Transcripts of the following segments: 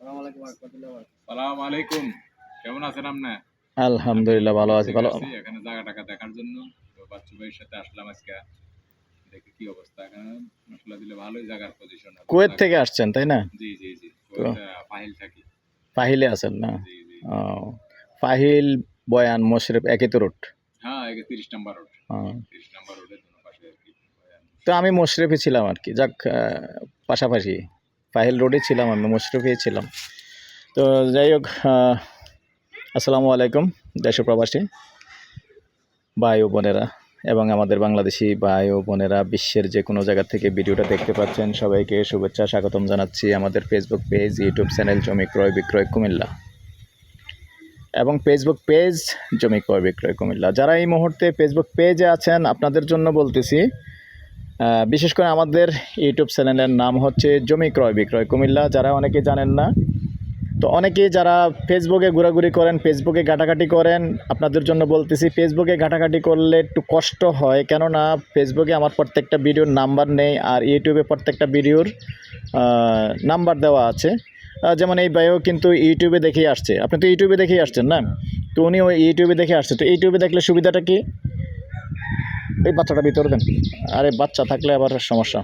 সালাম আলাইকুম কেমন আছেন আপনি? আলহামদুলিল্লাহ ভালো আছি ভালো। আছি, এখানে জায়গা টাকা দেখার জন্য। বাচ্চু ভাইয়ের সাথে আসলাম আজকে। দেখি কি অবস্থা। এখানে মশলা দিলে ভালোই জায়গার পজিশন কুয়েত থেকে আসছেন তাই না? জি জি জি। পাহিল থাকি। ফাহিলে আছেন না? ফাহিল বয়ান মশরফ একই তো রোড হ্যাঁ একে তিরিশ নাম্বার রোড তিরিশ নাম্বার রোডের দুনো পাশে আর কি তো আমি মশরফে ছিলাম আর কি। যাক পাশাপাশি। ফাহিল রোডে ছিলাম, আমি মশরফে ছিলাম তো যাই হোক আসসালামু আলাইকুম দেশ প্রবাসী ভাই ও বোনেরা এবং আমাদের বাংলাদেশি ভাই ও বোনেরা, বিশ্বের যে কোনো জায়গা থেকে ভিডিওটা দেখতে পাচ্ছেন, সবাইকে শুভেচ্ছা, স্বাগতম জানাচ্ছি আমাদের ফেসবুক পেজ ইউটিউব চ্যানেল জমি ক্রয়, বিক্রয়, কুমিল্লা এবং ফেসবুক পেজ জমি ক্রয়, বিক্রয়, কুমিল্লা। যারা এই মুহূর্তে ফেসবুক পেজে আছেন, আপনাদের জন্য বলতেছি বিশেষ করে আমাদের ইউটিউব চ্যানেলের নাম হচ্ছে জমি ক্রয় বিক্রয়। কুমিল্লা যারা অনেকে জানেন না, তো অনেকেই যারা ফেসবুকে ঘোরাঘুরি করেন, ফেসবুকে ঘাটাঘাটি করেন, আপনাদের জন্য বলতেছি, ফেসবুকে ঘাটাঘাটি করলে একটু কষ্ট হয়। কেননা ফেসবুকে আমার প্রত্যেকটা ভিডিওর নাম্বার নেই আর ইউটিউবে প্রত্যেকটা ভিডিওর নাম্বার দেওয়া আছে। যেমন এই ভাইও কিন্তু ইউটিউবে দেখেই আসছে। আপনি তো ইউটিউবে দেখেই আসছেন না? তো উনি ওই ইউটিউবে দেখে আসছে। তো ইউটিউবে দেখলে সুবিধাটা কি? এই বাচ্চাটা ভিতরে দেন আরে বাচ্চা থাকলে আবার সমস্যা।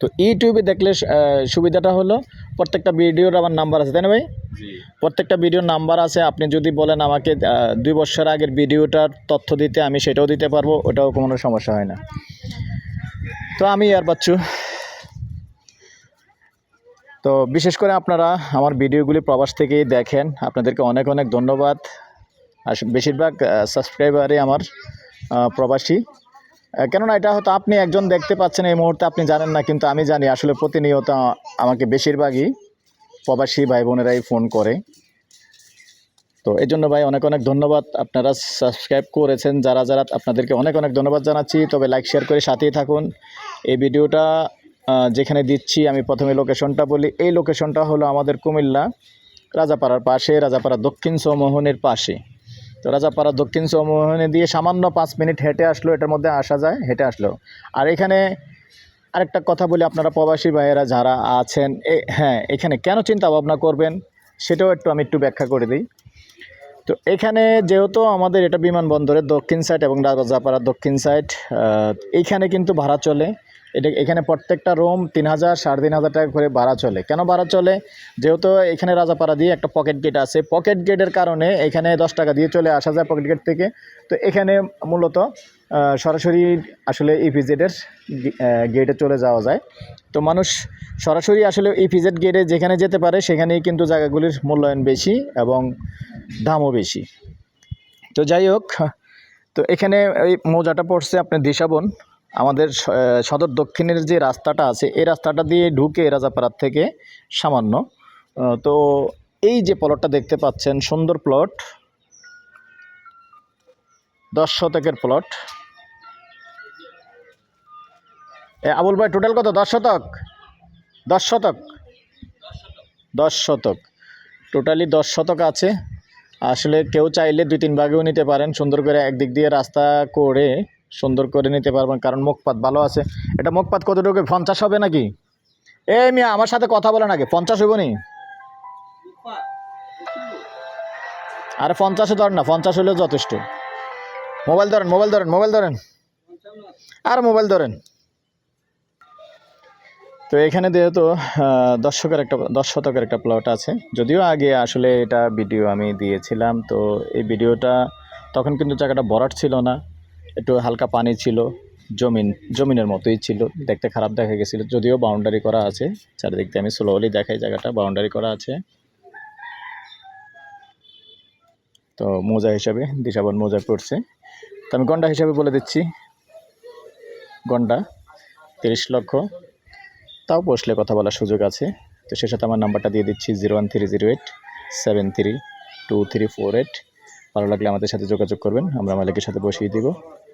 তো ইউটিউবে দেখলে সুবিধাটা হলো প্রত্যেকটা ভিডিওর আমার নাম্বার আছে তাই না ভাই? প্রত্যেকটা ভিডিওর নাম্বার আছে আপনি যদি বলেন আমাকে দুই বছর আগের ভিডিওটার তথ্য দিতে আমি সেটাও দিতে পারব ওটাও কোনো সমস্যা হয় না। তো আমি আর বাচ্চু। তো বিশেষ করে আপনারা আমার ভিডিওগুলি প্রবাস থেকেই দেখেন। আপনাদেরকে অনেক অনেক ধন্যবাদ। আর বেশিরভাগ সাবস্ক্রাইবারই আমার প্রবাসী। কেননা এটা হয়তো আপনি একজন দেখতে পাচ্ছেন, এই মুহূর্তে আপনি জানেন না, কিন্তু আমি জানি আসলে প্রতিনিয়ত আমাকে বেশিরভাগই প্রবাসী ভাই বোনেরাই ফোন করে। তো এই জন্য ভাই অনেক অনেক ধন্যবাদ আপনারা সাবস্ক্রাইব করেছেন, যারা যারা আপনাদেরকে অনেক অনেক ধন্যবাদ জানাচ্ছি। তবে লাইক, শেয়ার করে সাথেই থাকুন। এই ভিডিওটা যেখানে দিচ্ছি, আমি প্রথমে লোকেশনটা বলি। এই লোকেশনটা হলো আমাদের কুমিল্লা, রাজাপাড়ার পাশে রাজাপাড়া দক্ষিণ চৌমোহনের পাশে। তো রাজাপাড়া দক্ষিণ চৌমোহনে দিয়ে সামান্য পাঁচ মিনিট হেঁটে আসলো, এটার মধ্যে আসা যায়, হেঁটে আসলো। আর এখানে আরেকটা কথা বলি, আপনারা প্রবাসী ভাইয়েরা যারা আছেন হ্যাঁ এখানে কেন চিন্তা ভাবনা করবেন সেটাও একটু আমি একটু ব্যাখ্যা করে দিই। তো এখানে যেহেতু আমাদের এটা বিমানবন্দরের দক্ষিণ সাইড এবং রাজাপাড়ার দক্ষিণ সাইড এইখানে কিন্তু ভাড়া চলে। এটা এখানে প্রত্যেকটা রুম তিন হাজার সাড়ে তিন হাজার টাকা করে ভাড়া চলে। কেন ভাড়া চলে? যেহেতু এখানে রাজাপাড়া দিয়ে একটা পকেট গেট আছে। পকেট গেটের কারণে এখানে দশ টাকা দিয়ে চলে আসা যায় পকেট গেট থেকে। তো এখানে মূলত সরাসরি আসলে ইপিজেডের গেটে চলে যাওয়া যায়। তো মানুষ সরাসরি আসলে ইপিজেড গেটে যেখানে যেতে পারে, সেখানেই কিন্তু জায়গাগুলির মূল্যায়ন বেশি এবং দামও বেশি। তো যাই হোক, তো এখানে এই মৌজাটা পড়ছে আপনার দিশাবন। আমাদের সদর দক্ষিণের যে রাস্তাটা আছে, এই রাস্তাটা দিয়ে ঢুকে রাজাপাড়ার থেকে সামান্য তো এই যে প্লটটা দেখতে পাচ্ছেন, সুন্দর প্লট দশ শতকের প্লট আবুল ভাই টোটাল কত? দশ শতক? দশ শতক? দশ শতক। টোটালি দশ শতক আছে। আসলে কেউ চাইলে দুই তিন ভাগেও নিতে পারেন, সুন্দর করে একদিক দিয়ে রাস্তা করে সুন্দর করে নিতে পারবেন, কারণ মুখপাত ভালো আছে। এটা মুখপাত কতটুকু? পঞ্চাশ হবে নাকি? এ মিয়া, আমার সাথে কথা বলেন আগে, পঞ্চাশ হইব নি? আরে পঞ্চাশে ধরেন না, পঞ্চাশ হলেও যথেষ্ট। মোবাইল ধরেন মোবাইল ধরেন মোবাইল ধরেন। আর মোবাইল ধরেন। তো এখানে যেহেতু দর্শকের একটা, দশ শতকের একটা প্লট আছে, যদিও আগে আসলে এটা ভিডিও আমি দিয়েছিলাম, তো এই ভিডিওটা তখন কিন্তু জায়গাটা ভরাট ছিল না। একটু হালকা পানি ছিল, জমিন, জমিনের মতোই ছিল, দেখতে খারাপ দেখা গেছিল, যদিও বাউন্ডারি করা আছে, চারিদিক দিয়ে আমি স্লোলি দেখাই জায়গাটা বাউন্ডারি করা আছে। তো মোজা হিসাবে, দিশাবন মোজা পড়ছে তো আমি গন্ডা হিসাবে বলে দিচ্ছি। গন্ডা, তিরিশ লক্ষ। তাও বসলে কথা বলার সুযোগ আছে। তো সে সাথে আমার নাম্বারটা দিয়ে দিচ্ছি zero one three zero eight seven three two three four eight ভালো লাগলে আমাদের সাথে যোগাযোগ করবেন, আমরা মালিকের সাথে বসিয়ে দিব।